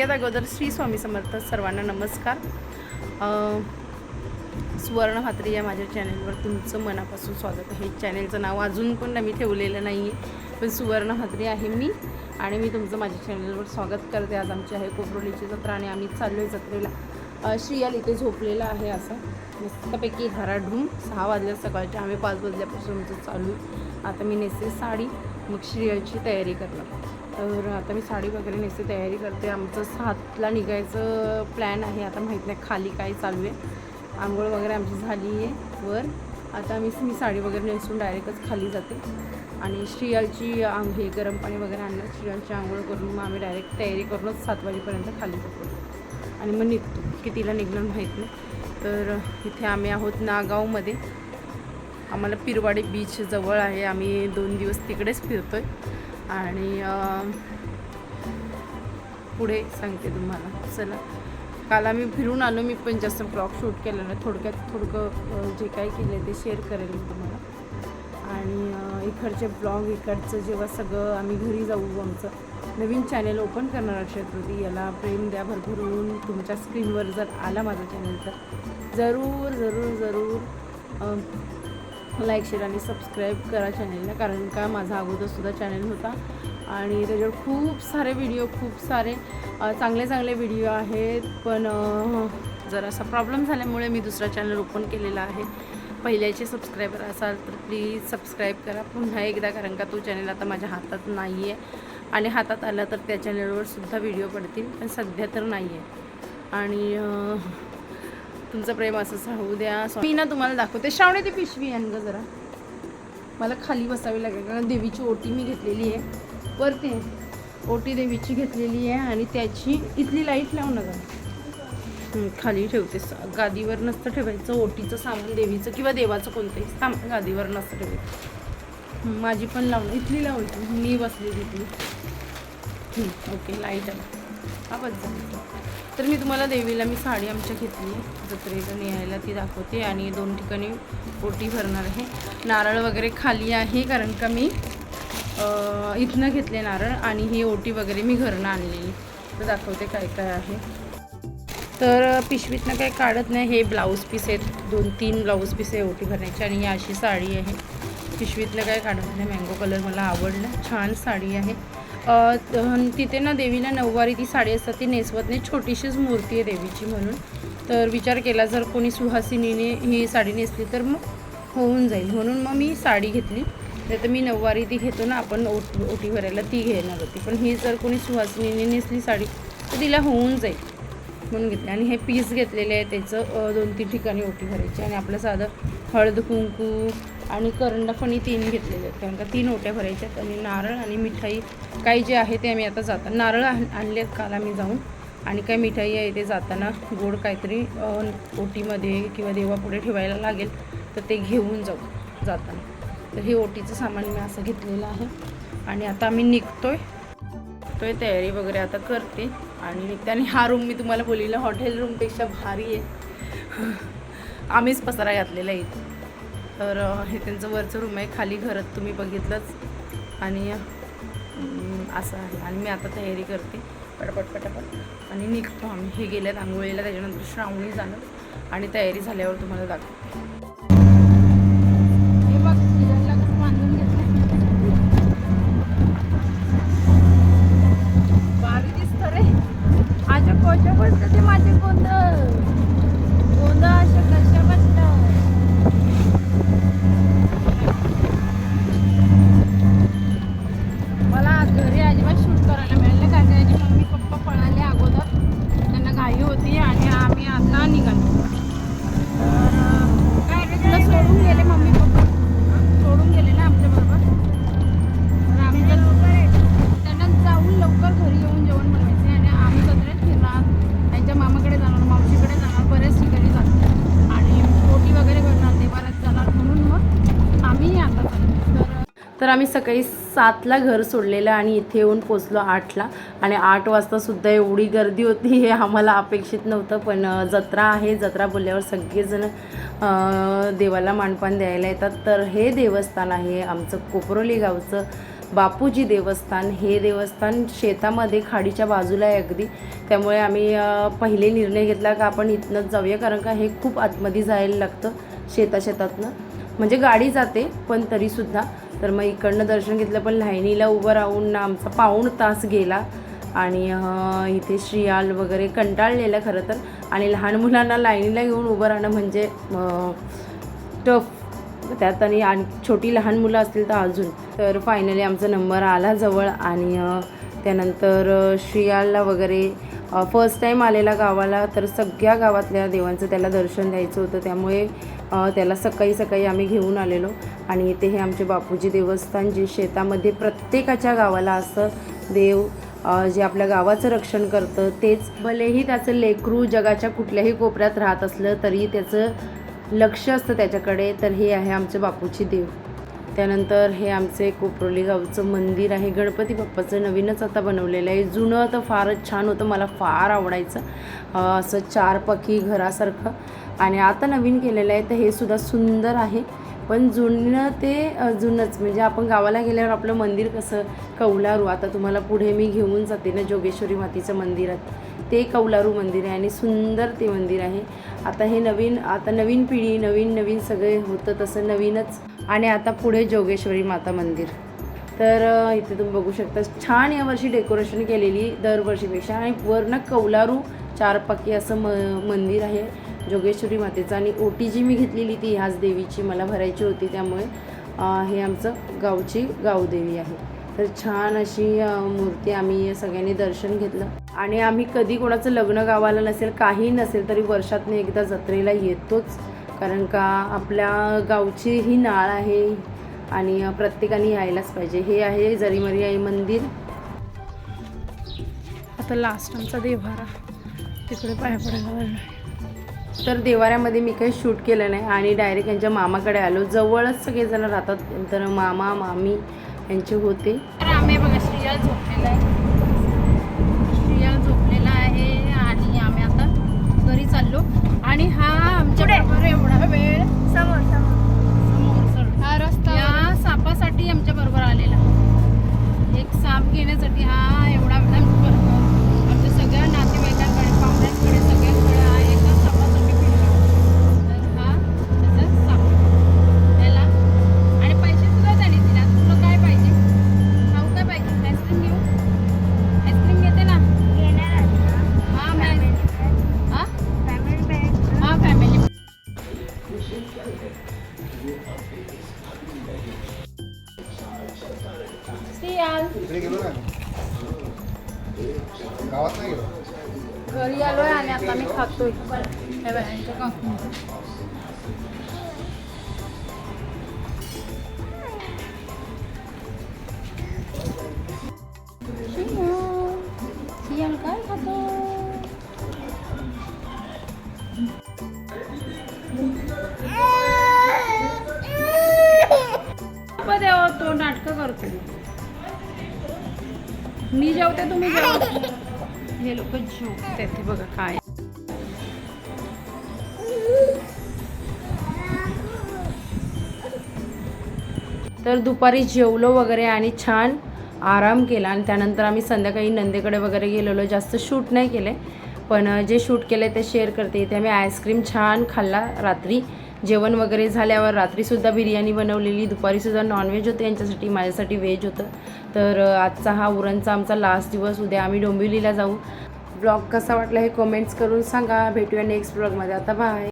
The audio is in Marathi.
सगळ्यात अगोदर श्री स्वामी समर्थ सर्वांना नमस्कार. सुवर्ण म्हात्रे या माझ्या चॅनलवर तुमचं मनापासून स्वागत आहे. चॅनलचं नाव अजून पण मी ठेवलेलं नाही आहे पण सुवर्ण म्हात्रे आहे मी आणि मी तुमचं माझ्या चॅनलवर स्वागत करते. आज आमची आहे कोपरोलीची जत्रा आणि आम्ही चाललो आहे जत्रेला श्रियाल इथे झोपलेला आहे असं. मस्तपैकी घराढून सहा वाजल्या सकाळच्या आम्ही पाच वाजल्यापासून आमचं चालू. आहे. आता मी नेसते साडी. मग श्रियाची तयारी करणार. तर आता मी साडी वगैरे नेसते तयारी करते. आमचं सातला निघायचं प्लॅन आहे. आता माहीत नाही खाली काय चालू आहे. आंघोळ वगैरे आमची झाली आहे वर. आता मी मी साडी वगैरे नेसून डायरेक्टच खाली जाते. आणि श्रियालची आंघ हे गरम पाणी वगैरे आणलं. श्रियालची आंघोळ करून मग आम्ही डायरेक्ट तयारी करूनच सात वाजेपर्यंत खाली जातो. आणि मग निघतो. कितीला निघणार माहीत नाही. तर इथे आम्ही आहोत नागावमध्ये. आम्हाला पिरवाडी बीच जवळ आहे. आम्ही दोन दिवस तिकडेच फिरतो आहे आणि पुढे सांगते तुम्हाला. चला. काल आम्ही फिरून आलो. मी पण जास्त ब्लॉग शूट केलं नाही. थोडक्यात थोडकं जे काय केलं आहे ते शेअर करेल मी तुम्हाला. आणि इकडचे ब्लॉग इकडचं जेव्हा सगळं आम्ही घरी जाऊ आमचं नवीन चॅनल ओपन करणार अक्षयतृती याला प्रेम द्या भरभरून. तुमच्या स्क्रीनवर जर आला माझा चॅनल तर. जरूर जरूर जरूर. लाईक शेअर आणि सबस्क्राईब करा चॅनलला कारण का माझा अगोदरसुद्धा चॅनल होता. आणि त्याच्यावर खूप सारे व्हिडिओ खूप सारे चांगले चांगले व्हिडिओ आहेत पण जरासा प्रॉब्लेम झाल्यामुळे मी दुसरा चॅनल ओपन केलेला आहे. पहिल्याचे सबस्क्रायबर असाल तर प्लीज सबस्क्राईब करा. पुन्हा एकदा कारण का तो चॅनल आता माझ्या हातात नाही आहे आणि हातात आला तर त्या चॅनलवर सुद्धा व्हिडिओ पडतील पण सध्या तर नाही आहे आणि तुमचं प्रेम असंच राहू द्या. मी ना तुम्हाला दाखवते. श्रावणे ती पिशवी आण ना जरा. मला खाली बसावी लागेल कारण देवीची ओटी मी घेतलेली आहे. वरती ओटी देवीची घेतलेली आहे आणि त्याची इथली लाइट लावू नका. खाली ठेवते. स- गादीवर नसतं ठेवायचं. ओटीचं सामान देवीचं किंवा देवाचं कोणतंही सामान गादीवर नसतं ठेवायचं. माझी पण लावून इथली लावली मी बसली तिथली ओके लाइट आहे हा बस तर मी तुम्हाला देवीला मी साडी आमच्या घेतली. जत्रेला न्यायला ती दाखवते आणि दोन ठिकाणी ओटी भरणार आहे. नारळ वगैरे खाली आहे कारण का मी इथनं घेतले नारळ आणि ही ओटी वगैरे मी घरनं आणलेली. तर दाखवते काय काय आहे. तर पिशवीतनं काही काढत नाही. हे ब्लाऊज पीस आहेत. दोन तीन ब्लाऊज पीस आहे ओटी भरण्याची आणि ही अशी साडी आहे. पिशवीतनं काय काढत नाही. मँगो कलर मला आवडला. छान साडी आहे. तिथे ना देवीला नऊवारी ती साडी असतात ती नेसवत नाही. छोटीशीच मूर्ती आहे देवीची म्हणून. तर विचार केला जर कोणी सुहासिनीने ही साडी नेसली तर मग होऊन जाईल. म्हणून मग मी साडी घेतली. नाही तर मी नऊवारी ती घेतो ना आपण ओट ओटी भरायला ती घेणार होती. पण ही जर कोणी सुहासिनीने नेसली साडी तर तिला होऊन जाईल. म्हणून घेतले. आणि हे पीस घेतलेले आहे त्याचं दोन तीन ठिकाणी ओटी भरायची आणि आपलं साधं हळद कुंकू आणि करंडा तीन घेतलेले आहेत. कारण का तीन ओट्या भरायच्या आहेत आणि नारळ आणि मिठाई काही जे आहे ते आम्ही आता जाता नारळ आण आहेत काल आम्ही जाऊन. आणि काय मिठाई आहे ते जाताना गोड काहीतरी ओटीमध्ये किंवा देवापुढे ठेवायला लागेल तर ते घेऊन जाऊ जाताना. तर हे ओटीचं सामान मी असं घेतलेलं आहे. आणि आता आम्ही निघतोय. तो तयारी वगैरे आता करते. आणि त्याने हा रूम मी तुम्हाला बोललेला हॉटेल रूमपेक्षा भारी आहे. आम्हीच पसारा घातलेला आहे इथे. तर हे त्यांचं वरचं रूम आहे खाली घरात तुम्ही बघितलंच. आणि असं आहे. आणि मी आता तयारी करते. पटपट पटापट. आणि निघतो आम्ही. हे गेल्यात आंघोळीला त्याच्यानंतर श्रावणी जाणं आणि तयारी झाल्यावर तुम्हाला दाखवते हे बघ तिघांना कसं बांधून घेतलंय. भारी दिसतं रे माझ्या कोच्या बसतं ते माझे गोंद आम्ही सकाळी सातला घर सोडलेलं आणि इथे येऊन पोचलो आठला. आणि आठ वाजतासुद्धा एवढी गर्दी होती हे आम्हाला अपेक्षित नव्हतं पण जत्रा आहे. जत्रा बोलल्यावर सगळेजण देवाला मानपान द्यायला येतात. तर हे देवस्थान आहे आमचं कोपरोली गावचं बापूजी देवस्थान. हे देवस्थान शेतामध्ये खाडीच्या बाजूला आहे अगदी. त्यामुळे आम्ही पहिले निर्णय घेतला का आपण इथनंच जाऊया कारण का हे खूप आतमध्ये जायला लागतं शेताशेतातनं. म्हणजे गाडी जाते पण तरीसुद्धा तर मग इकडनं दर्शन घेतलं पण लाईनीला उभं राहून आमचा पाऊण तास गेला. आणि इथे श्रियाल वगैरे कंटाळलेलं खरं तर. आणि लहान मुलांना लाईनीला घेऊन उभं राहणं म्हणजे टफ. त्यात आणि छोटी लहान मुलं असतील तर अजून. तर फायनली आमचा नंबर आला जवळ आणि त्यानंतर श्रियालला वगैरे फर्स्ट टाईम आलेला गावाला. तर सगळ्या गावातल्या देवांचं त्याला दर्शन द्यायचं होतं. त्यामुळे त्याला सकाळी सकाळी आम्ही घेऊन आलेलो. आणि इथे हे आमचे बापूजी देवस्थान जे शेतामध्ये प्रत्येकाच्या गावाला असं देव जे आपल्या गावाचं रक्षण करतं तेच भलेही त्याचं लेकरू जगाच्या कुठल्याही कोपऱ्यात राहत असलं तरी त्याचं लक्ष असतं त्याच्याकडे. तर हे आहे आमचे बापूची देव. त्यानंतर हे आमचे कोपरोली गावचं मंदिर आहे. गणपती बाप्पाचं नवीनच आता बनवलेलं आहे. जुनं तर फारच छान होतं. मला फार आवडायचं. असं चार घरासारखं. आणि आता नवीन केलेलं आहे तर हे सुद्धा सुंदर आहे. पण जुनं ते जुनंच. म्हणजे आपण गावाला गेल्यावर आपलं मंदिर कसं? कौलारू. आता तुम्हाला पुढे मी घेऊन जाते ना जोगेश्वरी मातीचं मंदिरात ते कौलारू मंदिर आहे आणि सुंदर ते मंदिर आहे. आता हे नवीन आता नवीन पिढी नवीन नवीन सगळे होतं तसं नवीनच. आणि आता पुढे जोगेश्वरी माता मंदिर. तर इथे तुम्ही बघू शकता छान यावर्षी डेकोरेशन केलेली दरवर्षीपेक्षा. आणि वरनं कौलारू चारपाकी असं म मंदिर आहे. जोगेश्वरी मातेचं. आणि ओटी जी मी घेतलेली ती ह्याच देवीची मला भरायची होती त्यामुळे हे आमचं गावची गावदेवी आहे. तर छान अशी मूर्ती आम्ही सगळ्यांनी दर्शन घेतलं. आणि आम्ही कधी कोणाचं लग्न गावाला नसेल काही नसेल तरी वर्षातून एकदा जत्रेला येतोच. कारण का आपल्या गावची ही नाळ आहे आणि प्रत्येकाने यायलाच पाहिजे. हे आहे जरीमरी आई मंदिर. आता लास्ट आमचा देवारा तिकडे पाया पडायला तर देवाऱ्यामध्ये मी काही शूट केलं नाही आणि डायरेक्ट यांच्या मामाकडे आलो. जवळच सगळेजण राहतात. तर मामा मामी यांचे होते. तर आम्ही बघा श्रिया झोपलेला आहे. गेलो घरी आलोय आणि आता मी खातोय. मी जेवते तुम्ही जेवा. हे लोक जेवते ते बघा काय. तर दुपारी जेवलो वगैरे आणि छान आराम केला. आणि त्यानंतर आम्ही संध्याकाळी नंदेकडे वगैरे गेलेलो. जास्त शूट नाही केले पण जे शूट केले ते शेअर करते. इथे आम्ही आईस्क्रीम छान खाल्ला रात्री. जेवण वगैरे झाल्यावर रात्रीसुद्धा बिर्याणी बनवलेली दुपारीसुद्धा नॉनव्हेज होतं यांच्यासाठी माझ्यासाठी व्हेज होतं. तर आजचा हा उरणचा आमचा लास्ट दिवस उद्या आम्ही डोंबिवलीला जाऊ. ब्लॉग कसा वाटला हे कमेंट्स करून सांगा. भेटूया नेक्स्ट ब्लॉगमध्ये आता बाय